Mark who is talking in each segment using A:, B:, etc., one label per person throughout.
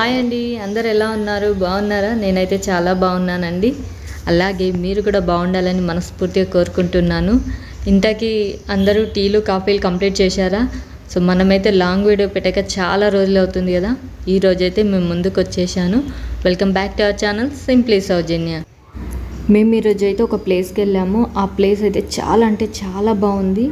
A: Hi అండి అందరు ఎలా ఉన్నారు? బాగున్నారా? నేనైతే చాలా బాగున్నానండి. అలాగే మీరు కూడా బాగుండాలని మనస్ఫూర్తిగా కోరుకుంటున్నాను. ఇంతకీ అందరూ టీలు కాఫీలు కంప్లీట్ చేశారా? సో మనమైతే లాంగ్ వీడియో పెట్టాక చాలా రోజులు అవుతుంది కదా? ఈ రోజైతే మేము ముందుకు వచ్చేసాను. Welcome back to our channel simply Sowjanya. మేము ఈరోజు అయితే ఒక ప్లేస్కి వెళ్ళాము. ఆ ప్లేస్ అయితే చాలా అంటే చాలా బాగుంది.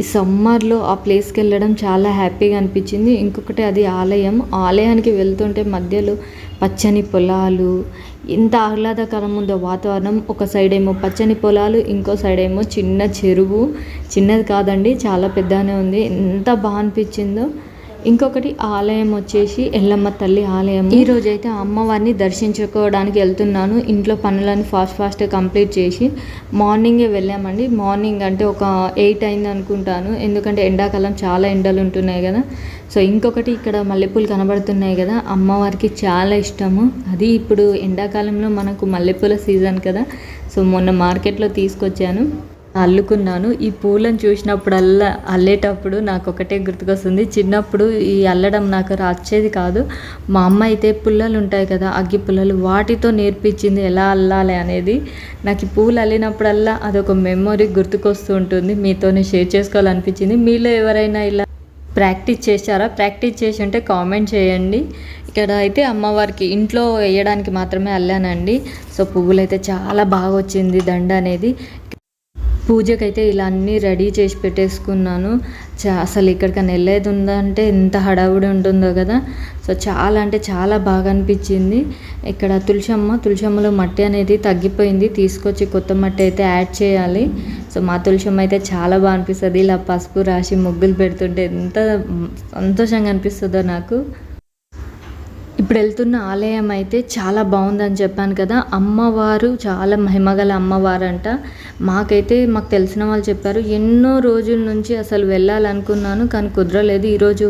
A: ఈ సమ్మర్లో ఆ ప్లేస్కి వెళ్ళడం చాలా హ్యాపీగా అనిపించింది. ఇంకొకటి అది ఆలయం. ఆలయానికి వెళ్తుంటే మధ్యలో పచ్చని పొలాలు ఎంత ఆహ్లాదకరం ఉందో వాతావరణం. ఒక సైడ్ ఏమో పచ్చని పొలాలు ఇంకో సైడ్ ఏమో చిన్న చెరువు. చిన్నది కాదండి చాలా పెద్దనే ఉంది. ఎంత బాగా అనిపించిందో ఇంకొకటి ఆలయం వచ్చేసి ఎల్లమ్మ తల్లి ఆలయం. ఈ రోజు అయితే అమ్మవారిని దర్శించుకోవడానికి వెళ్తున్నాను. ఇంట్లో పనులను ఫాస్ట్ ఫాస్ట్ కంప్లీట్ చేసి మార్నింగే వెళ్ళామండి. మార్నింగ్ అంటే ఒక ఎయిట్ అయింది అనుకుంటాను. ఎందుకంటే ఎండాకాలం చాలా ఎండలు ఉంటున్నాయి కదా. సో ఇంకొకటి ఇక్కడ మల్లెపూలు కనబడుతున్నాయి కదా. అమ్మవారికి చాలా ఇష్టము. అది ఇప్పుడు ఎండాకాలంలో మనకు మల్లెపూల సీజన్ కదా. సో మొన్న మార్కెట్లో తీసుకొచ్చాను. అల్లుకున్నాను. ఈ పూలను చూసినప్పుడల్లా అల్లేటప్పుడు నాకు ఒకటే గుర్తుకొస్తుంది. చిన్నప్పుడు ఈ అల్లడం నాకు రాచేది కాదు. మా అమ్మ అయితే పుల్లలు ఉంటాయి కదా అగ్గి పుల్లలు వాటితో నేర్పించింది ఎలా అల్లాలి అనేది. నాకు ఈ పూలు అల్లినప్పుడల్లా అదొక మెమొరీ గుర్తుకొస్తూ ఉంటుంది. మీతోనే షేర్ చేసుకోవాలనిపించింది. మీలో ఎవరైనా ఇలా ప్రాక్టీస్ చేశారా? ప్రాక్టీస్ చేసి ఉంటే కామెంట్ చేయండి. ఇక్కడ అయితే అమ్మవారికి ఇంట్లో వేయడానికి మాత్రమే అల్లానండి. సో పువ్వులు అయితే చాలా బాగా వచ్చింది దండ అనేది. పూజకైతే ఇలా అన్నీ రెడీ చేసి పెట్టేసుకున్నాను. చా అసలు ఇక్కడికైనా వెళ్ళేది ఉందంటే ఎంత హడావుడి ఉంటుందో కదా. సో చాలా అంటే చాలా బాగా అనిపించింది. ఇక్కడ తులసమ్మ తులసమ్మలో మట్టి అనేది తగ్గిపోయింది. తీసుకొచ్చి కొత్త మట్టి అయితే యాడ్ చేయాలి. సో మా తులసమ్మ అయితే చాలా బాగా అనిపిస్తుంది. ఇలా పసుపు రాసి ముగ్గులు పెడుతుంటే ఎంత సంతోషంగా అనిపిస్తుందో నాకు. ఇప్పుడు వెళ్తున్న ఆలయం అయితే చాలా బాగుందని చెప్పాను కదా. అమ్మవారు చాలా మహిమగల అమ్మవారు అంట మాకైతే మాకు తెలిసిన వాళ్ళు చెప్పారు ఎన్నో రోజుల నుంచి అసలు వెళ్ళాలనుకున్నాను కానీ కుదరలేదు. ఈరోజు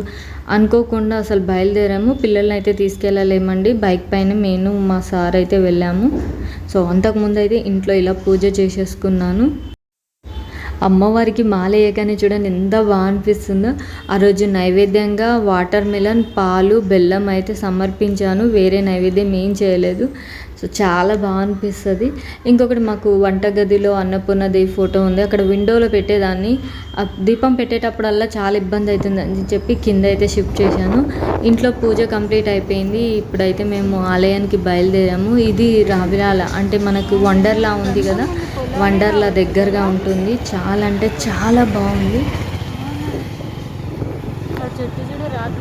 A: అనుకోకుండా అసలు బయలుదేరాము. పిల్లల్ని అయితే తీసుకెళ్ళలేమండి. బైక్ పైన నేను మా సార్ అయితే వెళ్ళాము. సో అంతకుముందు అయితే ఇంట్లో ఇలా పూజ చేసేసుకున్నాను. అమ్మవారికి మాల వేయగానే చూడండి ఎంత బాగా అనిపిస్తుందో. ఆ రోజు నైవేద్యంగా వాటర్ మిలన్ పాలు బెల్లం అయితే సమర్పించాను. వేరే నైవేద్యం ఏం చేయలేదు. సో చాలా బాగా అనిపిస్తుంది. ఇంకొకటి మాకు వంటగదిలో అన్నపూర్ణది ఫోటో ఉంది. అక్కడ విండోలో పెట్టేదాన్ని. ఆ దీపం పెట్టేటప్పుడల్లా చాలా ఇబ్బంది అవుతుంది అని చెప్పి కింద అయితే షిఫ్ట్ చేశాను. ఇంట్లో పూజ కంప్లీట్ అయిపోయింది. ఇప్పుడైతే మేము ఆలయానికి బయలుదేరాము. ఇది రావిరాల అంటే మనకు వండర్లా ఉంది కదా? వండర్లా దగ్గరగా ఉంటుంది. చాలా అంటే చాలా బాగుంది. చెట్టు చూడు రాత్రి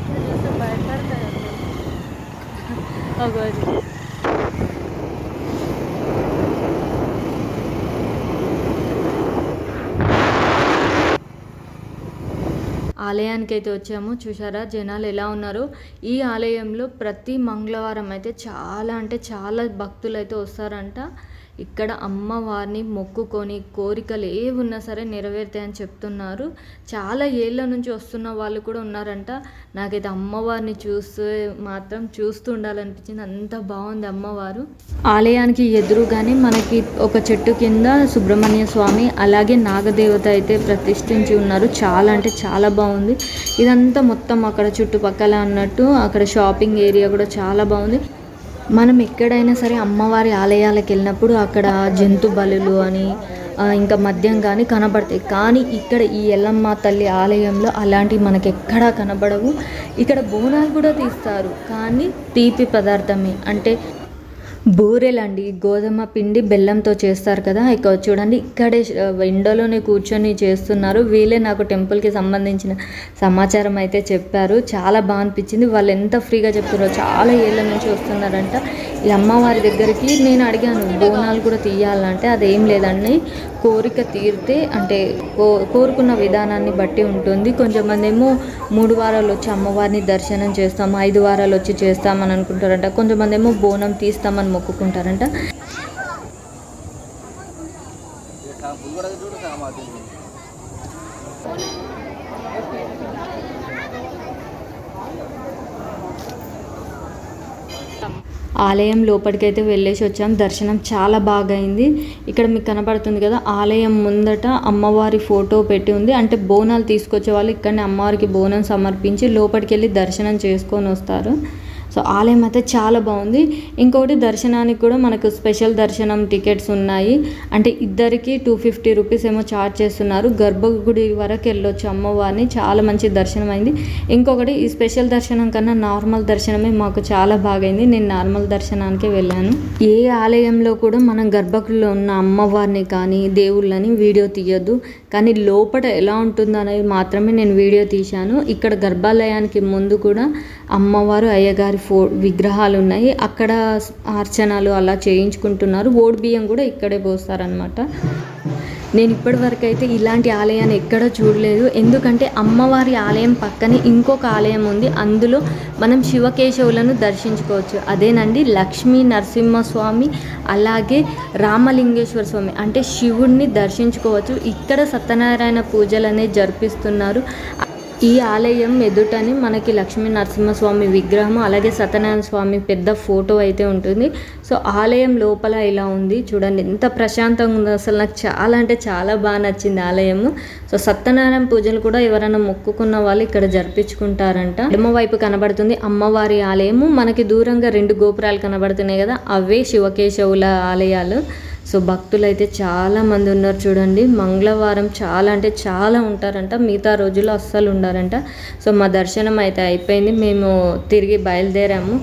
A: ఆలయానికి అయితే వచ్చాము. చూసారా జనాలు ఎలా ఉన్నారు? ఈ ఆలయంలో ప్రతి మంగళవారం అయితే చాలా అంటే చాలా భక్తులు అయితే వస్తారంట. ఇక్కడ అమ్మవారిని మొక్కుకొని కోరికలు ఏ ఉన్నా సరే నెరవేరుతాయని చెప్తున్నారు. చాలా ఏళ్ళ నుంచి వస్తున్న వాళ్ళు కూడా ఉన్నారంట. నాకైతే అమ్మవారిని చూస్తే మాత్రం చూస్తూ ఉండాలనిపించింది అంత బాగుంది అమ్మవారు. ఆలయానికి ఎదురుగానే మనకి ఒక చెట్టు కింద సుబ్రహ్మణ్య స్వామి అలాగే నాగదేవత అయితే ప్రతిష్ఠించి ఉన్నారు. చాలా అంటే చాలా బాగుంది. ఇదంతా మొత్తం అక్కడ చుట్టుపక్కల అన్నట్టు అక్కడ షాపింగ్ ఏరియా కూడా చాలా బాగుంది. మనం ఎక్కడైనా సరే అమ్మవారి ఆలయాలకు వెళ్ళినప్పుడు అక్కడ జంతు బలులు అని ఇంకా మద్యం కానీ కనబడతాయి. కానీ ఇక్కడ ఈ ఎల్లమ్మ తల్లి ఆలయంలో అలాంటివి మనకి ఎక్కడా కనబడవు. ఇక్కడ బోనాలు కూడా తీస్తారు. కానీ తీపి పదార్థమే. అంటే బూరెలండి గోధుమ పిండి బెల్లంతో చేస్తారు కదా. ఇక్కడ చూడండి ఇక్కడే విండోలోనే కూర్చొని చేస్తున్నారు. వీళ్ళే నాకు టెంపుల్కి సంబంధించిన సమాచారం అయితే చెప్పారు. చాలా బాగా అనిపించింది. వాళ్ళు ఎంత ఫ్రీగా చెప్తారో చాలా ఏళ్ళ నుంచి వస్తున్నారంట. ఈ అమ్మవారి దగ్గరికి నేను అడిగాను బోనాలు కూడా తీయాలంటే అదేం లేదండి కోరిక తీరితే అంటే కో కోరుకున్న విధానాన్ని బట్టి ఉంటుంది. కొంతమంది ఏమో మూడు వారాలు వచ్చి అమ్మవారిని దర్శనం చేస్తాం ఐదు వారాలు వచ్చి చేస్తామని అనుకుంటారంట. కొంతమంది ఏమో బోనం తీస్తామని మొక్కుకుంటారంట. ఆలయం లోపలికైతే వెళ్ళేసి వచ్చాం. దర్శనం చాలా బాగా అయింది ఇక్కడ మీకు కనబడుతుంది కదా ఆలయం ముందట అమ్మవారి ఫోటో పెట్టి ఉంది. అంటే బోనాలు తీసుకొచ్చే వాళ్ళు ఇక్కడనే అమ్మవారికి బోనం సమర్పించి లోపలికి వెళ్ళి దర్శనం చేసుకొని వస్తారు. సో ఆలయం అయితే చాలా బాగుంది. ఇంకొకటి దర్శనానికి కూడా మనకు స్పెషల్ దర్శనం టికెట్స్ ఉన్నాయి. అంటే ఇద్దరికి టూ ఫిఫ్టీ రూపీస్ ఏమో ఛార్జ్ చేస్తున్నారు. గర్భగుడి వరకు వెళ్ళొచ్చు అమ్మవారిని. చాలా మంచి దర్శనం అయింది. ఇంకొకటి ఈ స్పెషల్ దర్శనం కన్నా నార్మల్ దర్శనమే మాకు చాలా బాగైంది నేను నార్మల్ దర్శనానికే వెళ్ళాను. ఏ ఆలయంలో కూడా మనం గర్భగుడిలో ఉన్న అమ్మవారిని కానీ దేవుళ్ళని వీడియో తీయొద్దు. కానీ లోపల ఎలా ఉంటుందనేది మాత్రమే నేను వీడియో తీశాను. ఇక్కడ గర్భాలయానికి ముందు కూడా అమ్మవారు అయ్యగారి ఫో విగ్రహాలు ఉన్నాయి అక్కడ అర్చనలు అలా చేయించుకుంటున్నారు. ఓడి బియ్యం కూడా ఇక్కడే పోస్తారనమాట నేను ఇప్పటివరకు అయితే ఇలాంటి ఆలయాన్ని ఎక్కడ చూడలేదు. ఎందుకంటే అమ్మవారి ఆలయం పక్కనే ఇంకొక ఆలయం ఉంది. అందులో మనం శివకేశవులను దర్శించుకోవచ్చు. అదేనండి లక్ష్మీ నరసింహస్వామి అలాగే రామలింగేశ్వర స్వామి. అంటే శివుణ్ణి దర్శించుకోవచ్చు. ఇక్కడ సత్యనారాయణ పూజలు అనేది జరిపిస్తున్నారు. ఈ ఆలయం ఎదుటని మనకి లక్ష్మీ నరసింహస్వామి విగ్రహం అలాగే సత్యనారాయణ స్వామి పెద్ద ఫోటో అయితే ఉంటుంది. సో ఆలయం లోపల ఇలా ఉంది. చూడండి ఎంత ప్రశాంతంగా ఉందో. అసలు నాకు చాలా అంటే చాలా బాగా నచ్చింది ఆలయము. సో సత్యనారాయణ పూజలు కూడా ఎవరైనా మొక్కుకున్న వాళ్ళు ఇక్కడ జరిపించుకుంటారంట. ఎడమవైపు కనబడుతుంది అమ్మవారి ఆలయము. మనకి దూరంగా రెండు గోపురాలు కనబడుతున్నాయి కదా అవే శివకేశవుల ఆలయాలు. సో భక్తులు అయితే చాలా మంది ఉన్నారు చూడండి. మంగళవారం చాలా అంటే చాలా ఉంటారంట. మిగతా రోజుల్లో అస్సలు ఉండారంట. సో మా దర్శనం అయితే అయిపోయింది. మేము తిరిగి బయలుదేరాము.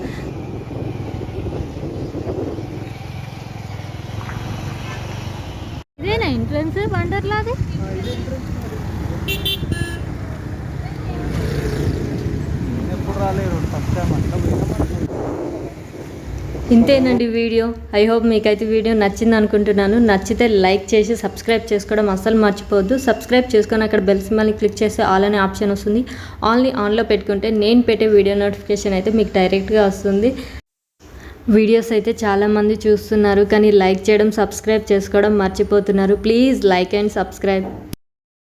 A: ఇంతేనండి వీడియో. ఐ హోప్ మీకైతే వీడియో నచ్చింది అనుకుంటున్నాను. నచ్చితే లైక్ చేసి సబ్స్క్రైబ్ చేసుకోవడం అస్సలు మర్చిపోవద్దు. సబ్స్క్రైబ్ చేసుకొని అక్కడ బెల్ సింబల్ని క్లిక్ చేస్తే ఆల్ అనే ఆప్షన్ వస్తుంది. ఆల్ని ఆన్లో పెట్టుకుంటే నేను పెట్టే వీడియో నోటిఫికేషన్ అయితే మీకు డైరెక్ట్గా వస్తుంది. వీడియోస్ అయితే చాలామంది చూస్తున్నారు కానీ లైక్ చేయడం సబ్స్క్రైబ్ చేసుకోవడం మర్చిపోతున్నారు. Please like and subscribe.